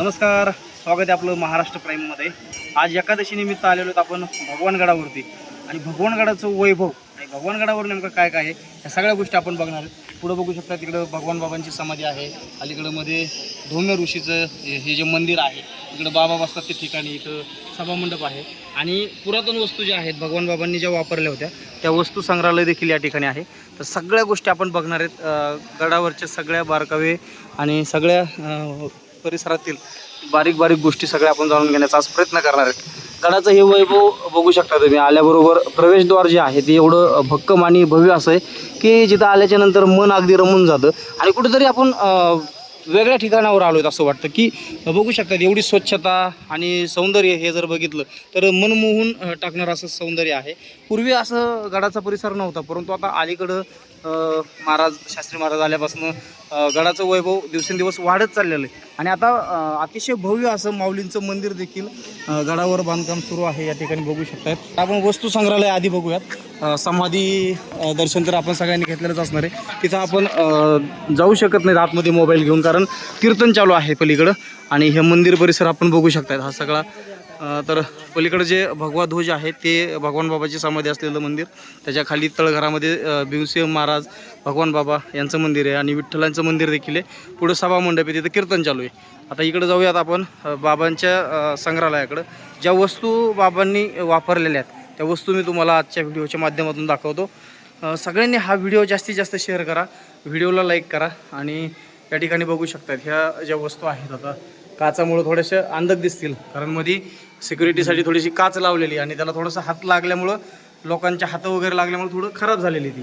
नमस्कार स्वागत आहे आपलं महाराष्ट्र प्राईममध्ये आज एकादशी निमित्त आलेलो आहोत आपण भगवानगडावरती. आणि भगवानगडाचं वैभव आणि भगवानगडावर नेमकं काय काय आहे या सगळ्या गोष्टी आपण बघणार आहोत. पुढं बघू शकता तिकडं भगवान बाबांची समाधी आहे. अलीकडं मध्ये धोम्य ऋषीचं हे हे जे मंदिर आहे इकडं बाबा बसतात ते ठिकाणी इथं सभामंडप आहे. आणि पुरातन वस्तू ज्या आहेत भगवान बाबांनी ज्या वापरल्या होत्या त्या वस्तू संग्रहालय देखील या ठिकाणी आहे. तर सगळ्या गोष्टी आपण बघणार आहेत गडावरच्या सगळ्या बारकावे आणि सगळ्या परिसरातील बारीक बारीक गोष्टी सगळ्या आपण जाणून घेण्याचा आज प्रयत्न करणार आहेत. गडाचं हे वैभव बघू शकता तुम्ही. आल्याबरोबर प्रवेशद्वार जे आहे ते एवढं भक्कम आणि भव्य असं आहे की जिथं आल्याच्यानंतर मन अगदी रमून जातं. आणि कुठेतरी आपण वेगळ्या ठिकाणावर आलो असं वाटतं की बघू शकतात एवढी स्वच्छता आणि सौंदर्य हे जर बघितलं तर मन मोहून टाकणारं असं सौंदर्य आहे. पूर्वी असं गडाचा परिसर नव्हता परंतु आता अलीकडं महाराज शास्त्री महाराज आल्यापासून गडाचं वैभव दिवसेंदिवस वाढत चाललेलं आहे. आणि आता अतिशय भव्य असं माऊलींचं मंदिर देखील गडावर बांधकाम सुरू आहे या ठिकाणी बघू शकतात आपण वस्तू संग्रहालय आधी बघूयात. समाधी दर्शन तर आपण सगळ्यांनी घेतलेलंच असणार आहे. तिथं आपण जाऊ शकत नाही आतमध्ये मोबाईल घेऊन कारण कीर्तन चालू आहे पलीकडं. आणि हे मंदिर परिसर आपण बघू शकतात हा सगळा तर पलीकडे जे भगवा ध्वज आहे ते भगवान बाबाची समाधी असलेलं मंदिर. त्याच्याखाली तळघरामध्ये अं, महाराज भगवान बाबा यांचं मंदिर आहे आणि विठ्ठलांचं मंदिर देखील आहे. पुढं सभा मंडप आहे तिथं कीर्तन चालू आहे. आता इकडं जाऊयात आपण बाबांच्या संग्रहालयाकडं. ज्या वस्तू बाबांनी वापरलेल्या आहेत त्या वस्तू मी तुम्हाला आजच्या व्हिडिओच्या माध्यमातून दाखवतो. सगळ्यांनी हा व्हिडिओ जास्तीत जास्त शेअर करा व्हिडिओला लाईक करा आणि या ठिकाणी बघू शकतात ह्या ज्या वस्तू आहेत आता. काचामुळं थोड्याशा अंधक दिसतील कारण मध्ये सिक्युरिटीसाठी थोडीशी काच लावलेली आणि त्याला थोडंसं हात लागल्यामुळं लोकांच्या हात वगैरे लागल्यामुळे थोडं खराब झालेली ती.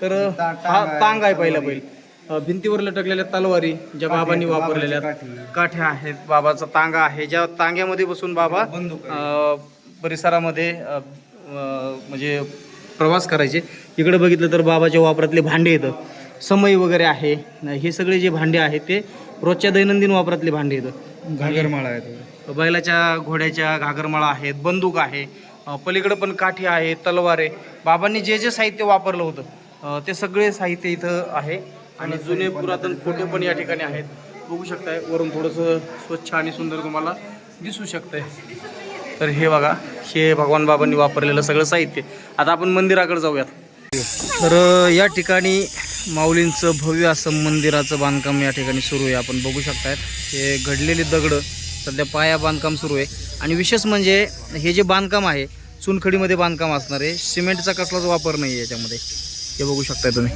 तर हा तांग आहे पहिला अं, भिंतीवर लटकलेल्या तलवारी ज्या बाबांनी वापरलेल्या काठ्या आहेत. बाबाचा तांगा आहे. ज्या तांग्यामध्ये बसून बाबा परिसरामध्ये म्हणजे प्रवास करायचे. इकडे बघितलं तर बाबाच्या वापरातले भांडे येतं. समई वगैरे आहे. हे सगळे जे भांडे आहेत ते रोजच्या दैनंदिन वापरातले भांडे येतं. घागरमाळा आहे तो. बैलाच्या घोड्याच्या घागरमाळा आहेत बंदूक आहे पलीकडं पण काठी आहे तलवार आहे. बाबांनी जे जे साहित्य वापरलं होतं ते सगळे साहित्य इथं आहे. आणि जुने पुरातन फोटो पण या ठिकाणी आहेत. बघू शकताय वरून थोडंसं स्वच्छ आणि सुंदर तुम्हाला दिसू शकतंय. तर हे बघा हे भगवान बाबांनी वापरलेलं सगळं साहित्य. आता आपण मंदिराकडे जाऊयात. तर या ठिकाणी माऊलींचं भव्य असं मंदिराचं बांधकाम या ठिकाणी सुरू आहे. आपण बघू शकतायत हे घडलेली दगडं सध्या पाया बांधकाम सुरू आहे. आणि विशेष म्हणजे हे जे बांधकाम आहे चुनखडीमध्ये बांधकाम असणार आहे. सिमेंटचा कसलाच वापर नाही आहे याच्यामध्ये. हे बघू शकताय तुम्ही.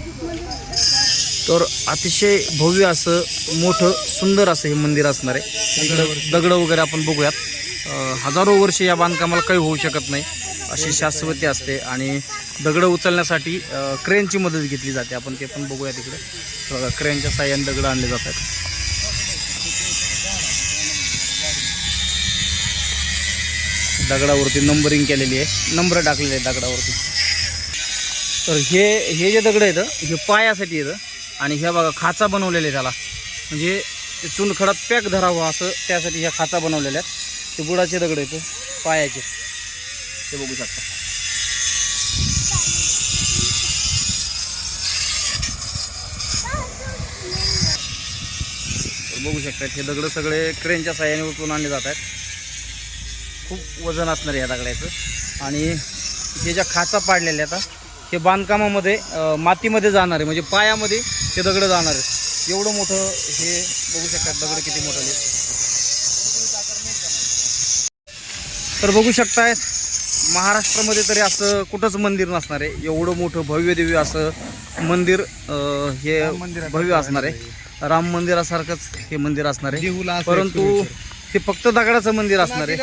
तर अतिशय भव्य असं मोठं सुंदर असं हे मंदिर असणार आहे. इकडं दगडं वगैरे आपण बघूयात. हजारो वर्ष या बांधकामाला काही होऊ शकत नाही. अशी शाश्वती असते आणि दगडं उचलण्यासाठी क्रेनची मदत घेतली जाते. आपण ते पण बघूया तिकडे. बघा क्रेनच्या साह्याने दगडं आणले जातात. दगडावरती नंबरिंग केलेली आहे. नंबर टाकलेले आहेत दगडावरती. तर हे हे जे दगड आहेत हे पायासाठी येतं आणि ह्या बघा खाचा बनवलेला आहे त्याला. म्हणजे ते पॅक धरावं असं त्यासाठी ह्या खाचा बनवलेल्या आहेत. ते बुडाचे दगड आहेत पायाचे. ते बघू शकता. तर बघू शकतात हे दगड सगळे क्रेनच्या साह्याने उचलून आणले जात आहेत. खूप वजन असणार आहे या दगडाचं. आणि हे ज्या खाचा पाडलेल्या आता हे बांधकामामध्ये मातीमध्ये जाणार आहे. म्हणजे पायामध्ये हे दगड जाणार आहे एवढं मोठं हे बघू शकतात दगड किती मोठं आहे. तर बघू शकताय महाराष्ट्रामध्ये तरी असं कुठंच मंदिर नसणार आहे. एवढं मोठं भव्य दिव्य असं मंदिर हे भव्य असणार आहे. राम मंदिरासारखंच हे मंदिर असणार आहे. परंतु हे फक्त दगडाचं मंदिर असणार आहे.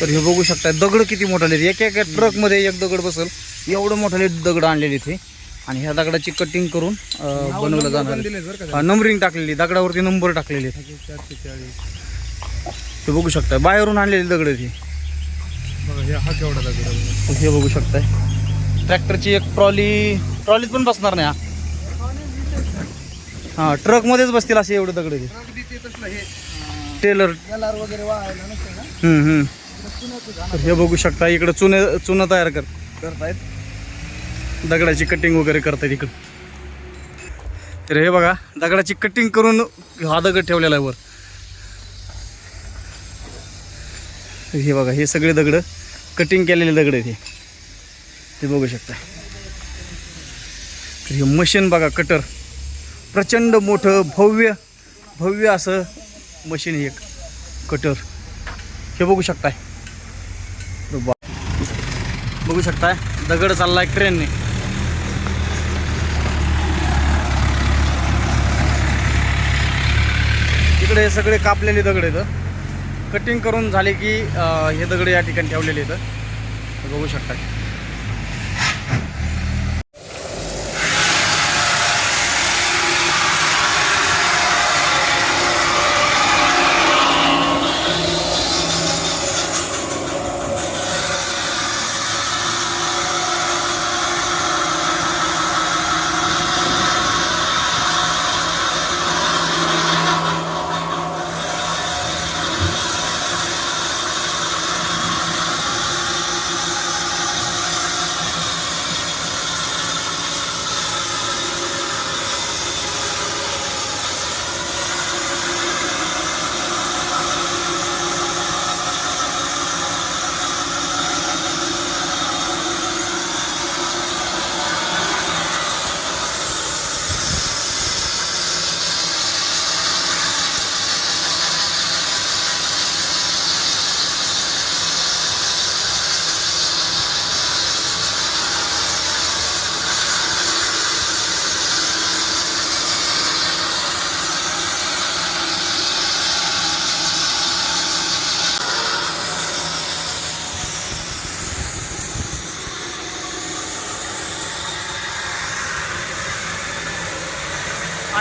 तर हे बघू शकता दगड किती मोठाले एक एक ट्रकमध्ये एक दगड बसल. एवढं मोठाले दगड आणलेले इथे. आणि ह्या दगडाची कटिंग करून बनवलं जाणार. नंबरिंग टाकलेली. दगडावरती नंबर टाकलेले. हे बघू शकता बाहेरून आणलेली दगड आहे? हे बघू शकताय. ट्रॅक्टरची एक ट्रॉली ट्रॉलीत पण बसणार नाही हा. हा ट्रक मध्येच बसतील असे एवढे दगड हे. टेलर. वगैरे वाहायला नसतं ना? हम्म हम्म. तर हे बघू शकता इकडं चुने चुनं तयार कर करतायत. दगडाची कटिंग वगैरे करतायत इकडं. तर हे बघा दगडाची कटिंग करून हा दगड ठेवलेला आहे वर. हे बघा हे सगळे दगड कटिंग केलेले दगड आहेत हे. हे बघू शकता. तर हे मशीन बघा कटर प्रचंड मोठं भव्य भव्य असं मशीन एक. कटर हे बघू शकताय. बघू शकताय. दगड चाललाय ट्रेनने इकडे हे सगळे कापलेले दगड आहेत. कटिंग करून झाले की हे दगड या ठिकाणी ठेवलेले आहेत. बघू शकता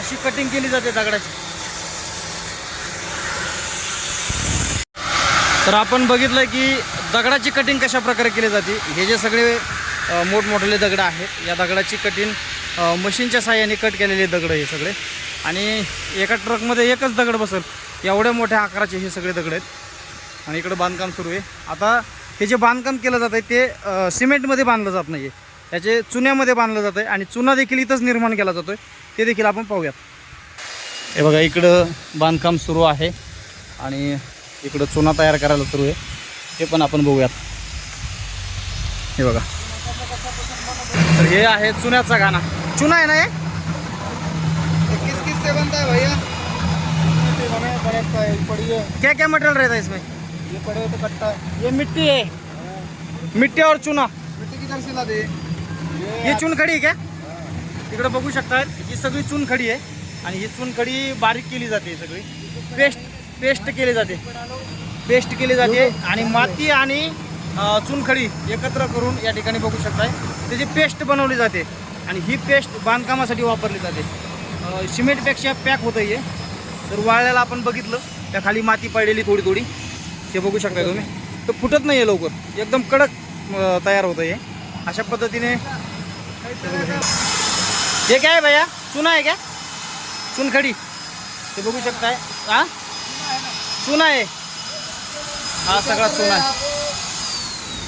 अशी कटिंग केली जाते दगडाची. तर आपण बघितलं की दगडाची कटिंग कशा प्रकारे केली जाते? हे जे सगळे अ, मोठमोठे दगड आहेत या दगडाची कटिंग मशीनच्या साह्याने कट केलेले दगड हे सगळे. आणि एका ट्रकमध्ये एकच दगड बसेल एवढ्या मोठ्या आकाराचे हे सगळे दगड आहेत. आणि इकडं बांधकाम सुरू आहे. आता हे जे बांधकाम केलं जात आहे ते सिमेंटमध्ये बांधलं जात नाही आहे त्याचे चुन्यामध्ये बांधलं जातं आहे आणि चुना देखील इथंच निर्माण केला जातो आहे ते देखील आपण पाहूयात. हे बघा इकडं बांधकाम सुरू आहे आणि इकडं चुना तयार करायला सुरू आहे. हे पण आपण बघूयात. हे बघा. तर हे आहे चुन्याचा गाणा. चुना आहे ना हे? किस किस से बनता है भैया. क्या क्या मटेरियल रहता है इसमें? ये पड़े तो कट्टा. है ये मिट्टी है. मिट्टी और चुना. मिट्टी किधर से ला दे. ही चुनखडी आहे का? तिकडं बघू शकता ही सगळी चुनखडी आहे. आणि ही चुनखडी बारीक केली जाते सगळी. पेस्ट पेस्ट केली जाते. पेस्ट केली जाते. आणि माती आणि चुनखडी एकत्र करून या ठिकाणी बघू शकताय. त्याची पेस्ट बनवली जाते. आणि ही पेस्ट बांधकामासाठी वापरली जाते. सिमेंटपेक्षा पॅक होतं हे. तर वाळल्याला आपण बघितलं. त्या खाली माती पडलेली थोडी थोडी. ते बघू शकता तुम्ही. तर फुटत नाही आहे लवकर. एकदम कडक तयार होतं हे. अशा पद्धतीने हे काय आहे भैया? चुना आहे क्या चुनखडी ते बघू शकताय. हा? चुना आहे. हा सगळा चुना आहे.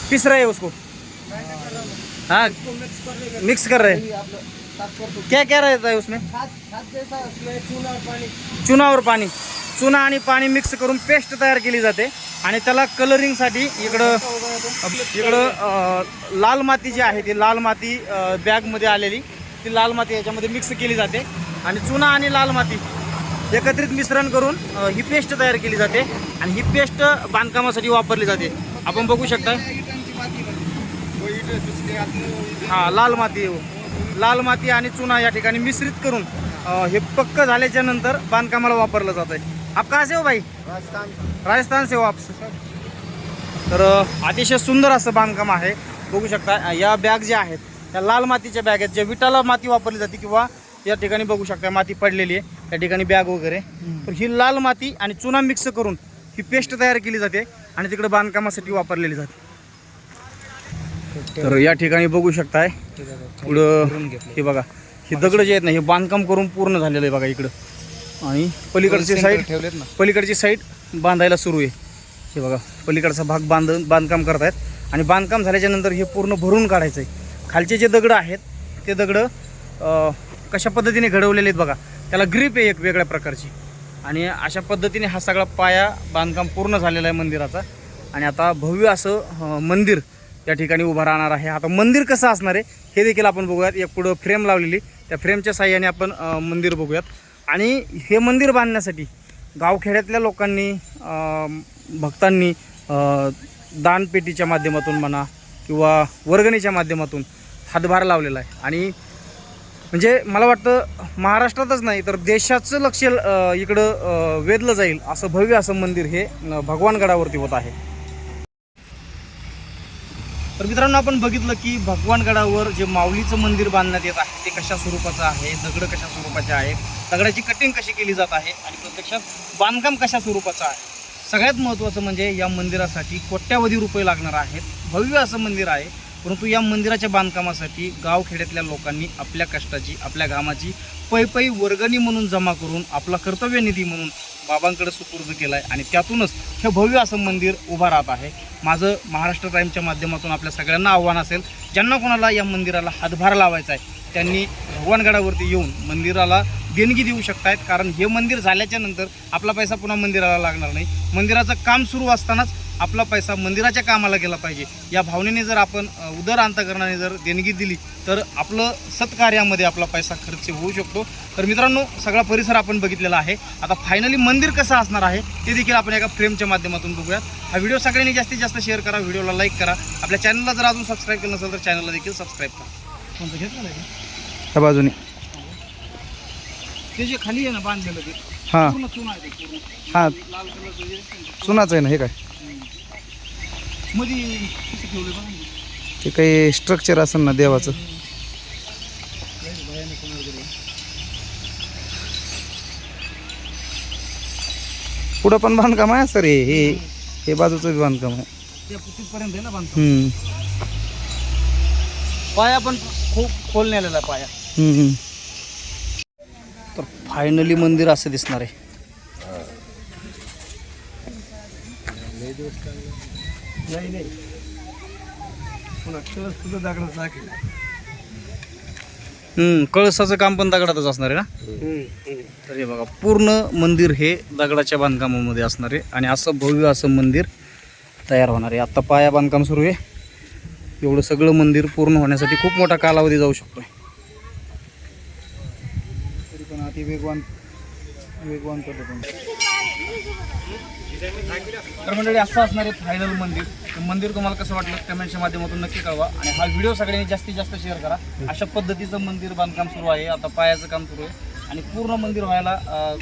पिस रहे उसको. हाँ? मिक्स कर रहे. क्या क्या रहता है उसमें? जैसा और पानी चुना और पाणी. चुना आणि पाणी मिक्स करून पेस्ट तयार केली जाते. आणि त्याला कलरिंगसाठी इकडं इकडं लाल माती जी आहे ती लाल माती बॅगमध्ये आलेली. ती लाल माती याच्यामध्ये मिक्स केली जाते. आणि चुना आणि लाल माती एकत्रित मिश्रण करून ही पेस्ट तयार केली जाते. आणि ही पेस्ट बांधकामासाठी वापरली जाते. आपण बघू शकता. हां हा लाल माती हो. लाल माती आणि चुना या ठिकाणी मिश्रित करून हे पक्क झाल्याच्यानंतर बांधकामाला वापरलं जात आहे आप कहाँ से हो भाई? राजस्थान राजस्थान से हो आप। तर अतिशय सुंदर असं बांधकाम आहे. बघू शकता या बॅग ज्या आहेत त्या लाल मातीच्या बॅग आहेत ज्या विटाला माती वापरली जाते किंवा या ठिकाणी बघू शकता माती पडलेली आहे त्या ठिकाणी बॅग वगैरे. तर ही लाल माती आणि चुना मिक्स करून ही पेस्ट तयार केली जाते आणि तिकडे बांधकामासाठी वापरलेली जाते. तर या ठिकाणी बघू शकताय पुढं हे बघा हे दगड जे आहेत ना हे बांधकाम करून पूर्ण झालेलं आहे बघा इकडं. आणि पलीकडची साईड ठेवलेत ना. पलीकडची साईड बांधायला सुरू आहे. हे बघा पलीकडचा भाग बांध बांधकाम करतायत. आणि बांधकाम झाल्याच्यानंतर हे पूर्ण भरून काढायचं आहे खालचे जे दगडं आहेत ते दगडं कशा पद्धतीने घडवलेले आहेत बघा. त्याला ग्रीप आहे एक वेगळ्या प्रकारची. आणि अशा पद्धतीने हा सगळा पाया बांधकाम पूर्ण झालेला आहे मंदिराचा. आणि आता भव्य असं मंदिर त्या ठिकाणी उभं राहणार आहे. आता मंदिर कसं असणार आहे हे देखील आपण बघूयात. एक पुढं फ्रेम लावलेली. त्या फ्रेमच्या साह्याने आपण मंदिर बघूयात. आणि हे मंदिर बांधण्यासाठी गावखेड्यातल्या लोकांनी भक्तांनी दानपेटीच्या माध्यमातून म्हणा किंवा वर्गणीच्या माध्यमातून हातभार लावलेला आहे. आणि म्हणजे मला वाटतं महाराष्ट्रातच नाही तर देशाचं लक्ष इकडं वेधलं जाईल असं भव्य असं मंदिर हे भगवानगडावरती होत आहे. तर मित्रांनो आपण बघितलं की भगवानगडावर जे माऊलीचं मंदिर बांधण्यात येत आहे ते कशा स्वरूपाचं आहे दगड कशा स्वरूपाचे आहे दगडाची कटिंग कशी केली जात आहे आणि प्रत्यक्षात बांधकाम कशा स्वरूपाचं आहे? सगळ्यात महत्त्वाचं म्हणजे या मंदिरासाठी कोट्यावधी रुपये लागणार आहेत. भव्य असं मंदिर आहे परंतु या मंदिराच्या बांधकामासाठी गावखेड्यातल्या लोकांनी आपल्या कष्टाची आपल्या घामाची पै वर्गणी म्हणून जमा करून आपला कर्तव्य निधी म्हणून बाबांकडे सुपूर्द केला आहे आणि त्यातूनच हे भव्य असं मंदिर उभं राहत आहे. माझं महाराष्ट्र टाईमच्या माध्यमातून आपल्या सगळ्यांना आव्हान असेल ज्यांना कोणाला या मंदिराला हातभार लावायचा आहे त्यांनी भगवानगडावरती येऊन मंदिराला देणगी देऊ शकतायत. कारण हे मंदिर झाल्याच्यानंतर आपला पैसा पुन्हा मंदिराला लागणार नाही. मंदिराचं काम सुरू असतानाच आपला पैसा मंदिराच्या कामाला गेला पाहिजे. या भावनेने जर आपण उदर अंतकरणाने जर देणगी दिली तर आपलं सत्कार्यामध्ये आपला पैसा खर्च होऊ शकतो. तर मित्रांनो सगळा परिसर आपण बघितलेला आहे. आता फायनली मंदिर कसं असणार आहे ते देखील आपण एका फ्रेमच्या माध्यमातून बघूयात. हा व्हिडिओ सगळ्यांनी जास्तीत जास्त शेअर करा व्हिडिओला लाईक करा. आपल्या चॅनलला जर अजून सबस्क्राईब केलं नसेल तर चॅनलला देखील सबस्क्राईब करा. कोणतं? घेतलं नाही त्या बाजूने. ते जे खाली आहे ना बांधलेलं ते. हां पूर्ण चुना आहे ते पूर्ण हां लाल कलरचं जे असतं ना चुनाच आहे ना हे काय ते. मध्ये कसं ठेवलं बघा ना. ते काही स्ट्रक्चर असेल ना देवाचं लय भयानक होणार वगैरे. पुढं पण बांधकाम आहे सर हे हे हे बाजूचं बी बांधकाम आहे ते तिथपर्यंत आहे ना बांधतो हम्म. पाया पण खूप खोल नेलेला आहे पाया हम्म, हम्म. तर फायनली मंदिर असं दिसणार आहे. हम्म, कळसाचं काम पण दगडातच असणार आहे ना? तर हे बघा पूर्ण मंदिर हे दगडाच्या बांधकामामध्ये असणार आहे आणि असं भव्य असं मंदिर तयार होणार आहे. आत्ता पाया बांधकाम सुरू आहे. एवढं सगळं मंदिर पूर्ण होण्यासाठी खूप मोठा कालावधी जाऊ शकतो तरी वेगवान वेगवान तर मंडळी असं असणार आहे फायनल मंदिर. तर मंदिर तुम्हाला कसं वाटलं कमेंटच्या माध्यमातून नक्की कळवा. आणि हा व्हिडिओ सगळ्यांनी जास्तीत जास्त शेअर करा. अशा पद्धतीचं मंदिर बांधकाम सुरू आहे. आता पायाचं काम सुरू आहे. आणि पूर्ण मंदिर व्हायला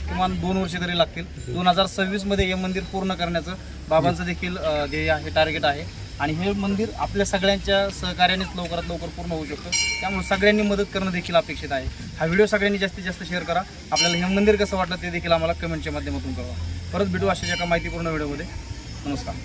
किमान दोन वर्ष तरी लागतील. दोन हजार सव्वीसमध्ये हे मंदिर पूर्ण करण्याचं बाबांचं देखील ध्येय आहे टार्गेट आहे. आणि हे मंदिर आपल्या सगळ्यांच्या सहकार्यानेच लवकरात लवकर पूर्ण होऊ शकतं. त्यामुळे सगळ्यांनी मदत करणं देखील अपेक्षित आहे. हा व्हिडिओ सगळ्यांनी जास्तीत जास्त शेअर करा. आपल्याला हे मंदिर कसं वाटलं ते देखील आम्हाला कमेंटच्या माध्यमातून कळवा. परत भेटू अशाच्या एका माहितीपूर्ण व्हिडिओमध्ये. नमस्कार.